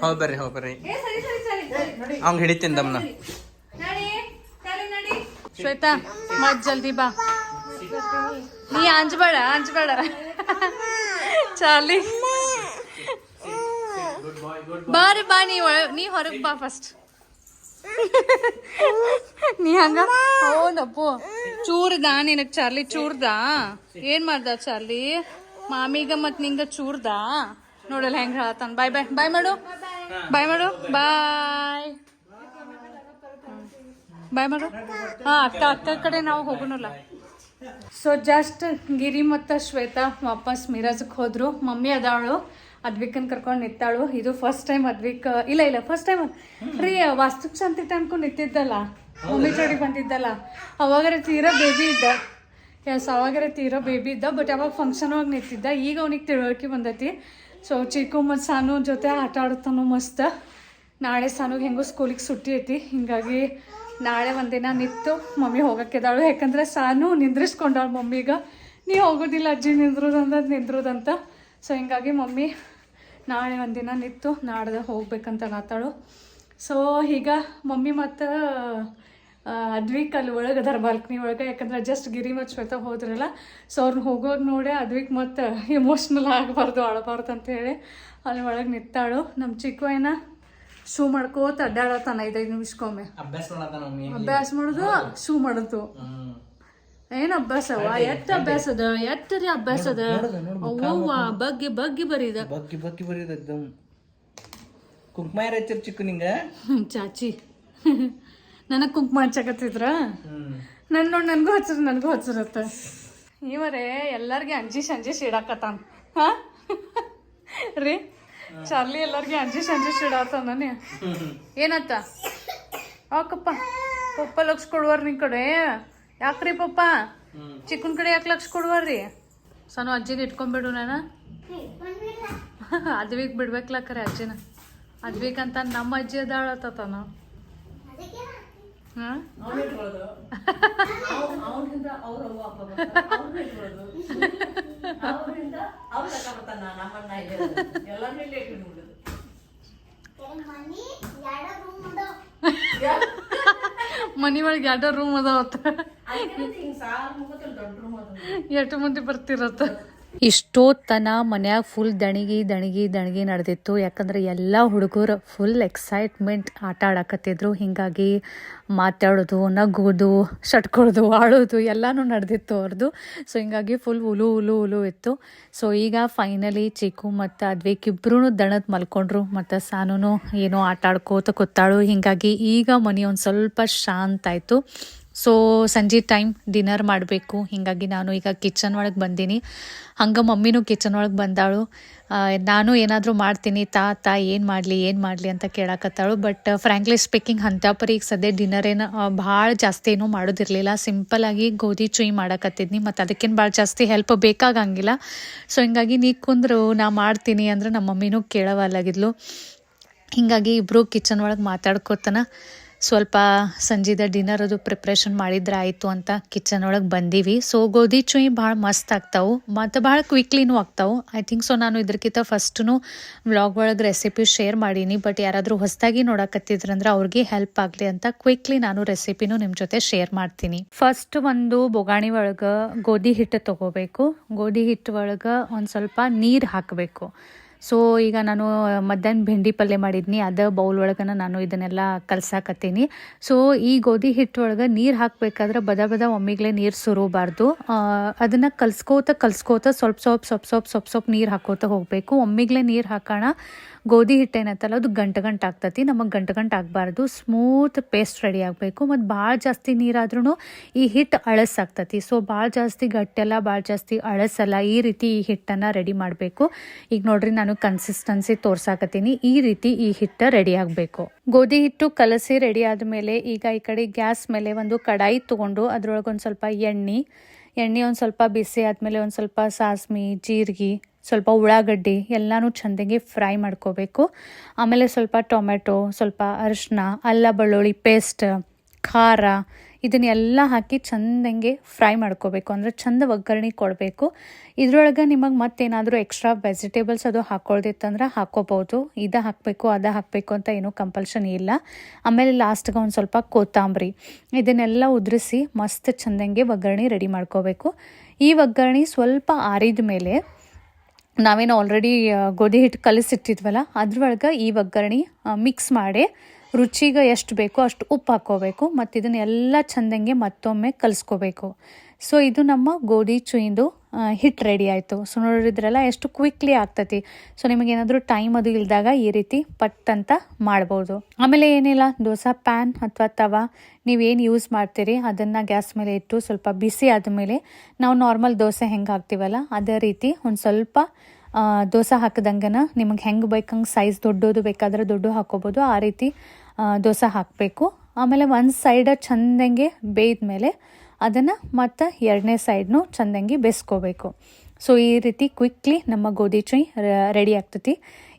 ಹೋಗಿ ಬರ್ರಿ ಹೋಗಿ ಬರ್ರಿ ಅವ್ನ್ ಹಿಡಿತೀನಿ ದಮ್ನ ಶ್ವೇತಾ ಮತ್ ಜಲ್ದಿ ಬಾ ನೀ ಅಂಜಬೇಡ ಅಂಜಬೇಡ ಚಾರ್ಲಿ ಬಾರಿ ಬಾ ನೀ ಒಳ ನೀ ಹೊರಗೆ ಬಾ ಫಸ್ಟ್ ನೀ ಹಂಗ? ಹೌದಪ್ಪು ಚೂರ್ದ ನಿನಗ್ ಚಾರ್ಲಿ ಚೂರ್ದ? ಏನ್ ಮಾಡ್ದ ಚಾರ್ಲಿ? ಮಾಮಿಗ ಮತ್ ನಿಂಗ ಚೂರ್ದ? ನೋಡಲ್ಲ ಹೆಂಗ್ ಹೇಳತ್ತಾನ ಬಾಯ್ ಬಾಯ್. ಬಾಯ್ ಮಾಡು. ಬಾಯ್ ಮಾಡು. ಬಾಯ್. ಬಾಯ್ ಮಾಡು. ಹಾ ಅಕ್ಕ ಅಕ್ಕ ಕಡೆ ನಾವು ಹೋಗೋಣಲ್ಲ. ಸೊ ಜಸ್ಟ್ ಗಿರಿ ಮತ್ತು ಶ್ವೇತಾ ವಾಪಸ್ ಮಿರಾಜಕ್ಕೆ ಹೋದ್ರು. ಮಮ್ಮಿ ಅದಾಳು. ಅದ್ವಿಕನ್ ಕರ್ಕೊಂಡು ನಿಂತಾಳು. ಇದು ಫಸ್ಟ್ ಟೈಮ್ ಅದ್ವಿಕ್ ಇಲ್ಲ ಇಲ್ಲ ಫಸ್ಟ್ ಟೈಮ್ ರೀ ವಾಸ್ತು ಶಾಂತಿ ಅನ್ಕೊಂಡು ನಿಂತಿದ್ದಲ್ಲ. ಮಮ್ಮಿ ಜೋಡಿ ಬಂದಿದ್ದಲ್ಲ. ಅವಾಗರೆ ತೀರಾ ಬೇಬಿ ಇದ್ದ. ಎಸ್ ಅವಾಗರೆ ತೀರಾ ಬೇಬಿ ಇದ್ದ ಬಟ್ ಅವಾಗ ಫಂಕ್ಷನ್ ಒಳಗೆ ನಿಂತಿದ್ದ ಈಗ ಅವನಿಗೆ ತಿಳುವಳಿಕೆ ಬಂದೈತಿ. ಸೊ ಚಿಕ್ಕು ಮತ್ತು ಸಾನು ಜೊತೆ ಆಟ ಆಡುತ್ತಾನು ಮಸ್ತ್. ನಾಳೆ ಸಾನುಗೆ ಹೆಂಗೋ ಸ್ಕೂಲಿಗೆ ಸುಟ್ಟಿ ಐತಿ. ಹಿಂಗಾಗಿ ನಾಳೆ ಒಂದಿನ ನಿಂತು ಮಮ್ಮಿ ಹೋಗಕ್ಕಿದ್ದಾಳು ಯಾಕಂದ್ರೆ ಸಾನು ನಿಂದ್ರಿಸ್ಕೊಂಡಾಳು ಮಮ್ಮಿಗ. ನೀ ಹೋಗೋದಿಲ್ಲ ಅಜ್ಜಿ ನಿಂದ್ರದಂತ ನಿಂದ್ರದಂತ. ಸೊ ಹಿಂಗಾಗಿ ಮಮ್ಮಿ ನಾಳೆ ಒಂದಿನ ನಿಂತು ನಾಡ್ದು ಹೋಗ್ಬೇಕಂತ ನಾತಾಳು ಸೊ ಈಗ ಮಮ್ಮಿ ಮತ್ತು ಅದ್ವಿಕ್ ಅಲ್ಲಿ ಒಳಗೆ ಅದಾರ ಬಾಲ್ಕನಿ ಒಳಗೆ. ಯಾಕಂದ್ರೆ ಜಸ್ಟ್ ಗಿರಿ ಮತ್ತು ಶ್ವೇತಾ ಹೋದ್ರಲ್ಲ ಸೊ ಅವ್ರನ್ನ ಹೋಗೋದು ನೋಡಿ ಅದ್ವಿಕ್ ಮತ್ತು ಇಮೋಷ್ನಲ್ ಆಗಬಾರ್ದು ಅಳಬಾರ್ದು ಅಂತ ಹೇಳಿ ಅಲ್ಲಿ ಒಳಗೆ ನಿಂತಾಳು. ನಮ್ಮ ಚಿಕ್ಕ ಏನ ಶೂ ಮಾಡ್ಕೋತ ಅಡ್ಡಾಡತಾನ ಐದೈದು ನಿಮಿಷಕ್ಕೊಮ್ಮೆ ಅಭ್ಯಾಸ ಮಾಡೋದು ಶೂ ಮಾಡೋದು. ಏನ್ ಅಭ್ಯಾಸ? ಎತ್ತ ಅಭ್ಯಾಸದ? ಎತ್ತರಿ ಅಭ್ಯಾಸದ? ಅವ್ವ ಬಗ್ಗೆ ಬಗ್ಗೆ ಬರೀದ. ಬಗ್ಗಿ ಬಗ್ಗಿ ಬರೀದ ಕುಂಕುಮ ಯಾರ ಹಚ್ಚಿರ್ ಚಿಕ್ಕು ನಿಂಗ? ಚಾಚಿ. ನನಗ್ ಕುಂಕುಮ ಹಚ್ಚಕತ್ತಿದ್ರ? ನನ್ ನೋಡಿ ನನಗೂ ಹಚ್ಚರ ನನಗೂ ಹಚ್ಚರತ್ತ. ಇವರೇ ಎಲ್ಲರಿಗೆ ಅಂಜಿಸ್ ಅಂಜಿಸ್ ಇಡಾಕತ್ತಾನ ಹಾ? ರೀ ಚಾರ್ಲಿ ಎಲ್ಲರಿಗೆ ಅಂಜಿ ಅಂಜಿಸ್ ಇಡಾತಾನೆ ಏನತ್ತ? ಓಕಪ್ಪ ಪಪ್ಪ ಲಕ್ಷ ಕೊಡುವಾರ ನಿನ್ ಕಡೆ. ಯಾಕ್ರಿ ಪಪ್ಪ? ಚಿಕ್ಕನ್ ಕಡೆ ಯಾಕೆ ಲಕ್ಷ ಕೊಡುವಾರ್ರಿ? ಸಣ್ಣ ಅಜ್ಜಿನ ಇಟ್ಕೊಂಡ್ಬಿಡು ನಾನು? ಅದ್ವಿಗ್ ಬಿಡ್ಬೇಕಲ್ಲ ಅಜ್ಜಿನ. ಅಂತ ನಮ್ಮ ಅಜ್ಜಿ ಅದಾಳತ್ತಾನ ಹಾ? ಮನಿ ಒಳಗೆ ಎರಡು ರೂಮ್ ಅದಾವತ್ತ ಅದಕ್ಕೆ ಹಿಂಗ್ ಸಾರ್ ಮುಗಿದ್ರೆ ದೊಡ್ಡ ರೂಮ್ ಅದು ಎಷ್ಟು ಮಂದಿ ಬರ್ತಿರತ್ತ? ಇಷ್ಟೋತ್ತನ ಮನ್ಯಾಗ ಫುಲ್ ದಣಿಗಿ ದಣಿಗಿ ದಣಿಗಿ ನಡೆದಿತ್ತು. ಯಾಕಂದ್ರೆ ಎಲ್ಲ ಹುಡುಗರು ಫುಲ್ ಎಕ್ಸೈಟ್ಮೆಂಟ್ ಆಟ ಆಡಕತ್ತಿದ್ರು. ಹಿಂಗಾಗಿ ಮಾತಾಡೋದು ನಗೋದು ಶಟ್ಕೊಳ್ಳೋದು ಆಡೋದು ಎಲ್ಲನೂ ನಡೆದಿತ್ತು ಅವ್ರದ್ದು ಸೊ ಹಿಂಗಾಗಿ ಫುಲ್ ಉಲು ಉಲು ಉಲು ಇತ್ತು. ಸೊ ಈಗ ಫೈನಲಿ ಚಿಕ್ಕು ಮತ್ತು ಅದ್ವೇಕ್ ಇಬ್ಬರೂ ದಣದ ಮಲ್ಕೊಂಡ್ರು. ಮತ್ತು ಸಾನು ಏನೋ ಆಟ ಆಡ್ಕೋತ ಕೂತಾಳು. ಹಿಂಗಾಗಿ ಈಗ ಮನೆ ಒಂದು ಸ್ವಲ್ಪ ಶಾಂತ ಆಯಿತು. ಸೊ ಸಂಜೆ ಟೈಮ್ ಡಿನ್ನರ್ ಮಾಡಬೇಕು. ಹಿಂಗಾಗಿ ನಾನು ಈಗ ಕಿಚನ್ ಒಳಗೆ ಬಂದೀನಿ. ಹಂಗೆ ಮಮ್ಮಿನೂ ಕಿಚನ್ ಒಳಗೆ ಬಂದಾಳು. ನಾನು ಏನಾದರೂ ಮಾಡ್ತೀನಿ, ತಾ ತಾ, ಏನು ಮಾಡಲಿ ಏನು ಮಾಡಲಿ ಅಂತ ಕೇಳಕತ್ತಾಳು. ಬಟ್ ಫ್ರ್ಯಾಂಕ್ಲಿ ಸ್ಪೀಕಿಂಗ್ ಹಂತಾಪರಿ ಈಗ ಸದ್ಯ ಡಿನ್ನರ್ ಏನು ಭಾಳ ಜಾಸ್ತಿ ಏನೂ ಮಾಡೋದಿರಲಿಲ್ಲ. ಸಿಂಪಲಾಗಿ ಗೋಧಿ ಚುಯಿ ಮಾಡಕತ್ತಿದ್ನಿ. ಮತ್ತು ಅದಕ್ಕೇನು ಭಾಳ ಜಾಸ್ತಿ ಹೆಲ್ಪ್ ಬೇಕಾಗಂಗಿಲ್ಲ. ಸೊ ಹಿಂಗಾಗಿ ನೀ ಕುಂದ್ರು, ನಾ ಮಾಡ್ತೀನಿ ಅಂದ್ರೆ ನಮ್ಮ ಮಮ್ಮಿನೂ ಕೇಳವಲ್ಲಾಗಿದ್ಲು. ಹಿಂಗಾಗಿ ಇಬ್ಬರು ಕಿಚನ್ ಒಳಗೆ ಮಾತಾಡ್ಕೋತನ. ಸ್ವಲ್ಪ ಸಂಜೆದ ಡಿನ್ನರ್ ಅದು ಪ್ರಿಪ್ರೇಷನ್ ಮಾಡಿದ್ರೆ ಆಯಿತು ಅಂತ ಕಿಚನ್ ಒಳಗೆ ಬಂದೀವಿ. ಸೊ ಗೋಧಿ ಚುಯಿ ಭಾಳ ಮಸ್ತ್ ಆಗ್ತಾವೆ. ಮತ್ತು ಭಾಳ ಕ್ವಿಕ್ಲಿನೂ ಆಗ್ತಾವೆ. ಐ ಥಿಂಕ್ ಸೊ ನಾನು ಇದಕ್ಕಿಂತ ಫಸ್ಟು ವ್ಲಾಗ್ ಒಳಗೆ ರೆಸಿಪಿ ಶೇರ್ ಮಾಡೀನಿ. ಬಟ್ ಯಾರಾದರೂ ಹೊಸದಾಗಿ ನೋಡಕತ್ತಿದ್ರಂದ್ರೆ ಅವ್ರಿಗೆ ಹೆಲ್ಪ್ ಆಗಲಿ ಅಂತ ಕ್ವಿಕ್ಲಿ ನಾನು ರೆಸಿಪಿನೂ ನಿಮ್ಮ ಜೊತೆ ಶೇರ್ ಮಾಡ್ತೀನಿ. ಫಸ್ಟ್ ಒಂದು ಬೊಗಾಣಿ ಒಳಗೆ ಗೋಧಿ ಹಿಟ್ಟು ತೊಗೋಬೇಕು. ಗೋಧಿ ಹಿಟ್ಟು ಒಳಗೆ ಒಂದು ಸ್ವಲ್ಪ ನೀರು ಹಾಕಬೇಕು. ಸೊ ಈಗ ನಾನು ಮಧ್ಯಾಹ್ನ ಬೆಂಡಿ ಪಲ್ಯ ಮಾಡಿದ್ನಿ. ಅದ ಬೌಲ್ ಒಳಗನ ನಾನು ಇದನ್ನೆಲ್ಲ ಕಲ್ಸಾಕತ್ತೀನಿ. ಸೊ ಈ ಗೋಧಿ ಹಿಟ್ಟು ಒಳಗೆ ನೀರು ಹಾಕಬೇಕಾದ್ರೆ ಬದ ಬದ ಒಮ್ಮಿಗ್ಲೆ ನೀರು ಸುರಬಾರ್ದು. ಅದನ್ನು ಕಲ್ಸ್ಕೋತ ಕಲ್ಸ್ಕೋತ ಸ್ವಲ್ಪ ಸ್ವಲ್ಪ ಸ್ವಲ್ಪ ಸ್ವಲ್ಪ ಸ್ವಲ್ಪ ಸ್ವಲ್ಪ ನೀರು ಹಾಕೋತ ಹೋಗಬೇಕು. ಒಮ್ಮಿಗ್ಲೆ ನೀರು ಹಾಕೋಣ. ಗೋಧಿ ಹಿಟ್ಟು ಏನತ್ತಲ್ಲ, ಅದು ಗಂಟು ಗಂಟು ಆಗ್ತತಿ. ನಮಗೆ ಗಂಟು ಗಂಟು ಆಗಬಾರ್ದು. ಸ್ಮೂತ್ ಪೇಸ್ಟ್ ರೆಡಿ ಆಗಬೇಕು. ಮತ್ತು ಭಾಳ ಜಾಸ್ತಿ ನೀರಾದ್ರೂ ಈ ಹಿಟ್ಟು ಅಳಸಾಗ್ತತಿ. ಸೊ ಭಾಳ ಜಾಸ್ತಿ ಗಟ್ಟೆಲ್ಲ, ಭಾಳ ಜಾಸ್ತಿ ಅಳಸಲ್ಲ. ಈ ರೀತಿ ಈ ಹಿಟ್ಟನ್ನು ರೆಡಿ ಮಾಡಬೇಕು. ಈಗ ನೋಡ್ರಿ, ನಾನು ಕನ್ಸಿಸ್ಟೆನ್ಸಿ ತೋರ್ಸಾಕತ್ತೀನಿ. ಈ ರೀತಿ ಈ ಹಿಟ್ಟು ರೆಡಿ ಆಗಬೇಕು. ಗೋಧಿ ಹಿಟ್ಟು ಕಲಸಿ ರೆಡಿ ಆದಮೇಲೆ ಈಗ ಈ ಕಡೆ ಗ್ಯಾಸ್ ಮೇಲೆ ಒಂದು ಕಡಾಯಿ ತೊಗೊಂಡು ಅದರೊಳಗೆ ಒಂದು ಸ್ವಲ್ಪ ಎಣ್ಣೆ ಎಣ್ಣೆ ಒಂದು ಸ್ವಲ್ಪ ಬಿಸಿ ಆದಮೇಲೆ ಒಂದು ಸ್ವಲ್ಪ ಸಾಸ್ಮಿ, ಜೀರಿಗೆ, ಸ್ವಲ್ಪ ಉಳ್ಳಾಗಡ್ಡಿ ಎಲ್ಲನೂ ಚೆಂದಾಗಿ ಫ್ರೈ ಮಾಡ್ಕೋಬೇಕು. ಆಮೇಲೆ ಸ್ವಲ್ಪ ಟೊಮೆಟೊ ಸ್ವಲ್ಪ ಅರಿಶಿನ ಅಲ್ಲ ಬೆಳ್ಳುಳ್ಳಿ ಪೇಸ್ಟ್ ಖಾರ ಇದನ್ನೆಲ್ಲ ಹಾಕಿ ಚಂದಂಗೆ ಫ್ರೈ ಮಾಡ್ಕೋಬೇಕು. ಅಂದರೆ ಚಂದ ಒಗ್ಗರಣೆ ಕೊಡಬೇಕು. ಇದ್ರೊಳಗೆ ನಿಮಗೆ ಮತ್ತೇನಾದರೂ ಎಕ್ಸ್ಟ್ರಾ ವೆಜಿಟೇಬಲ್ಸ್ ಅದು ಹಾಕೊಳ್ದಿತ್ತಂದ್ರೆ ಹಾಕ್ಕೋಬೋದು ಇದು ಹಾಕಬೇಕು, ಅದು ಹಾಕಬೇಕು ಅಂತ ಏನೂ ಕಂಪಲ್ಷನ್ ಇಲ್ಲ. ಆಮೇಲೆ ಲಾಸ್ಟ್ಗೆ ಒಂದು ಸ್ವಲ್ಪ ಕೊತ್ತಂಬರಿ. ಇದನ್ನೆಲ್ಲ ಉದುರಿಸಿ ಮಸ್ತ್ ಚಂದಂಗೆ ಒಗ್ಗರಣೆ ರೆಡಿ ಮಾಡ್ಕೋಬೇಕು. ಈ ಒಗ್ಗರಣೆ ಸ್ವಲ್ಪ ಆರಿದ ಮೇಲೆ ನಾವೇನು ಆಲ್ರೆಡಿ ಗೋಧಿ ಹಿಟ್ಟು ಕಲಿಸಿಟ್ಟಿದ್ವಲ್ಲ, ಅದ್ರೊಳಗೆ ಈ ಒಗ್ಗರಣೆ ಮಿಕ್ಸ್ ಮಾಡಿ ರುಚಿಗೆ ಎಷ್ಟು ಬೇಕೋ ಅಷ್ಟು ಉಪ್ಪು ಹಾಕ್ಕೋಬೇಕು, ಮತ್ತು ಇದನ್ನು ಎಲ್ಲ ಚಂದಂಗೆ ಮತ್ತೊಮ್ಮೆ ಕಲಿಸ್ಕೋಬೇಕು. ಸೊ ಇದು ನಮ್ಮ ಗೋಧಿ ಚುಯಿಂದು ಹಿಟ್ ರೆಡಿ ಆಯಿತು. ಸೊ ನೋಡಿದ್ರೆಲ್ಲ ಎಷ್ಟು ಕ್ವಿಕ್ಲಿ ಆಗ್ತತಿ. ಸೊ ನಿಮಗೇನಾದರೂ ಟೈಮ್ ಅದು ಇಲ್ದಾಗ ಈ ರೀತಿ ಪಟ್ ಅಂತ ಮಾಡ್ಬೋದು. ಆಮೇಲೆ ಏನಿಲ್ಲ, ದೋಸೆ ಪ್ಯಾನ್ ಅಥವಾ ತವ ನೀವೇನು ಯೂಸ್ ಮಾಡ್ತೀರಿ, ಅದನ್ನು ಗ್ಯಾಸ್ ಮೇಲೆ ಇಟ್ಟು ಸ್ವಲ್ಪ ಬಿಸಿ ಆದಮೇಲೆ ನಾವು ನಾರ್ಮಲ್ ದೋಸೆ ಹೆಂಗೆ ಹಾಕ್ತೀವಲ್ಲ, ಅದೇ ರೀತಿ ಒಂದು ಸ್ವಲ್ಪ ದೋಸೆ ಹಾಕಿದಂಗನ ನಿಮಗೆ ಹೆಂಗೆ ಬೇಕಂಗೆ ಸೈಜ್ ದೊಡ್ಡದು ಬೇಕಾದ್ರೆ ದೊಡ್ಡ ಹಾಕೋಬೋದು ಆ ರೀತಿ ದೋಸೆ ಹಾಕಬೇಕು. ಆಮೇಲೆ ಒಂದು ಸೈಡ ಚಂದಂಗೆ ಬೇಯ್ದ ಮೇಲೆ ಅದನ್ನು ಮತ್ತು ಎರಡನೇ ಸೈಡ್ನು ಚಂದಂಗೆ ಬೇಯಿಸ್ಕೋಬೇಕು ಸೊ ಈ ರೀತಿ ಕ್ವಿಕ್ಲಿ ನಮ್ಮ ಗೋಧಿ ಚುಯ್ ರೆಡಿ ಆಗ್ತೈತಿ.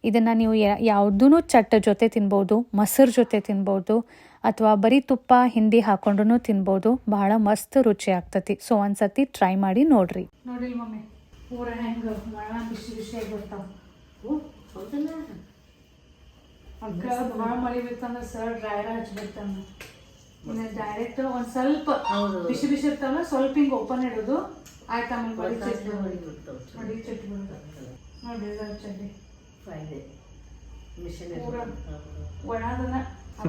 ಇದನ್ನು ನೀವು ಯಾವುದೂ ಚಟ್ಟ ಜೊತೆ ತಿನ್ಬೋದು, ಮೊಸರು ಜೊತೆ ತಿನ್ಬೋದು, ಅಥವಾ ಬರೀ ತುಪ್ಪ, ಹಿಂಡಿ ಹಾಕೊಂಡು ತಿನ್ಬೋದು. ಬಹಳ ಮಸ್ತ್ ರುಚಿ ಆಗ್ತತಿ. ಸೊ ಒಂದ್ಸತಿ ಟ್ರೈ ಮಾಡಿ ನೋಡ್ರಿ. ನೋಡಿಲ್ ಮಮ್ಮಿ ಪೂರ ಹೆಂಗೆ ಬಿಸಿ ಬಿಸಿಯಾಗಿ ಬರ್ತಾವ ಹೌದಲ್ಲ ಅಕ್ಕ ಭಾಳ ಮಳಿ ಬಿತ್ತಂದ್ರೆ ಸರ್ ಡ್ರೈಯರ್ ಹಚ್ಬಿಡ್ತಾನ ಇನ್ನು ಡೈರೆಕ್ಟ್ ಒಂದ್ ಸ್ವಲ್ಪ. ಬಿಸಿ ಬಿಸಿ ಇರ್ತಾವಲ್ಲ ಸ್ವಲ್ಪ ಹಿಂಗೆ ಓಪನ್ ಇಡೋದು. ಆಯ್ತು ಆಮೇಲೆ ಮಡಿ ಚಟ್ನಿ ಮಡಿ ಚಟ್ನಿ ನೋಡಿ ಚಟ್ನಿ. ಫಾಯ್ದೆ ಮಿಷನ್ ಪೂರ ಒಣದನ್ನ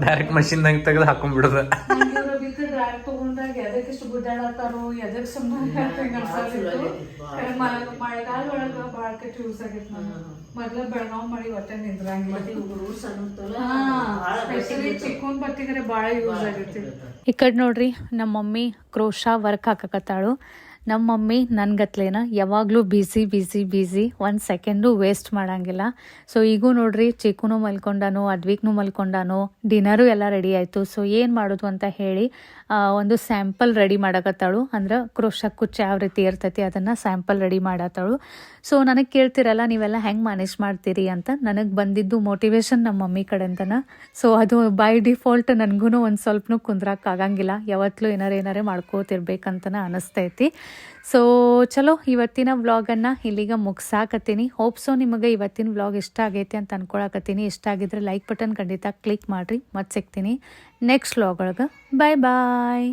ಡೈರೆಕ್ಟ್ ಮಷಿನ್ದಾಗ ತೆಗೆದು ಹಾಕೊಂಡ್ಬಿಡೋದು ಇವ್ರ ತಗೊಂಡಾಗ ಎದಕ್ಕೆ ಎದಕ್ಕಿಷ್ಟು ಗುಡ್ಡಾಡತ್ತಾರೋ ಎದಕ್ ಸುಮ್ಮನೆ ಮಳೆಗಾಲ ಒಳಗ ಭಾಳ ಕೆಟ್ಟ ಯೂಸ್ ಆಗೈತೆ ನಾನು ಮೊದ್ಲ ಬೆಳಗಾವ್ ಮಳಿ ಒಟ್ಟೆ ನಿಂದ್ರಂಗಿಲ್ಲ ಚಿಕ್ಕನ್ ಬತ್ತಿಗರೆ ಭಾಳ ಯೂಸ್ ಆಗೈತಿ. ಈ ಕಡೆ ನೋಡ್ರಿ ನಮ್ಮ ಮಮ್ಮಿ ಕ್ರೋಶಾ ವರ್ಕ್ ಹಾಕಕತ್ತಾಳು. ನಮ್ಮ ಮಮ್ಮಿ ನನ್ಗತ್ಲೇನ ಯಾವಾಗಲೂ ಬಿಸಿ ಬಿಸಿ ಬಿಸಿ ಒಂದು ಸೆಕೆಂಡು ವೇಸ್ಟ್ ಮಾಡಂಗಿಲ್ಲ. ಸೊ ಈಗೂ ನೋಡ್ರಿ, ಚಿಕ್ಕನೂ ಮಲ್ಕೊಂಡಾನು, ಅದ್ವಿಕ್ನು ಮಲ್ಕೊಂಡಾನು ಡಿನ್ನರು ಎಲ್ಲ ರೆಡಿ ಆಯಿತು. ಸೊ ಏನು ಮಾಡೋದು ಅಂತ ಹೇಳಿ ಒಂದು ಸ್ಯಾಂಪಲ್ ರೆಡಿ ಮಾಡಕತ್ತಾಳು. ಅಂದ್ರೆ ಕ್ರೋಶ ಕುಚ್ಚು ಯಾವ ರೀತಿ ಇರ್ತೈತಿ, ಅದನ್ನು ಸ್ಯಾಂಪಲ್ ರೆಡಿ ಮಾಡತ್ತಾಳು ಸೊ ನನಗೆ ಕೇಳ್ತಿರಲ್ಲ, ನೀವೆಲ್ಲ ಹೆಂಗೆ ಮ್ಯಾನೇಜ್ ಮಾಡ್ತೀರಿ ಅಂತ. ನನಗೆ ಬಂದಿದ್ದು ಮೋಟಿವೇಶನ್ ನಮ್ಮ ಮಮ್ಮಿ ಕಡೆಂತನ ಸೊ ಅದು ಬೈ ಡಿಫಾಲ್ಟ್ ನನಗೂ ಒಂದು ಸ್ವಲ್ಪನೂ ಕುಂದ್ರಕ್ಕಾಗಂಗಿಲ್ಲ ಯಾವತ್ತೂ ಏನಾರ ಏನಾರೇ ಮಾಡ್ಕೋತಿರ್ಬೇಕಂತನ ಅನಿಸ್ತೈತಿ. ಸೊ ಚಲೋ, ಇವತ್ತಿನ ವ್ಲಾಗನ್ನು ಇಲ್ಲಿಗೆ ಮುಗಿಸಾಕತ್ತೀನಿ. ಹೋಪ್ ಸೊ ನಿಮಗೆ ಇವತ್ತಿನ ವ್ಲಾಗ್ ಇಷ್ಟ ಆಗೈತೆ ಅಂತ ಅಂದ್ಕೊಳಕತ್ತೀನಿ ಇಷ್ಟ ಆಗಿದ್ರೆ ಲೈಕ್ ಬಟನ್ ಖಂಡಿತ ಕ್ಲಿಕ್ ಮಾಡಿರಿ ಮತ್ತೆ ಸಿಗ್ತೀನಿ ನೆಕ್ಸ್ಟ್ ವ್ಲಾಗ್ ಒಳಗೆ. ಬಾಯ್ ಬಾಯ್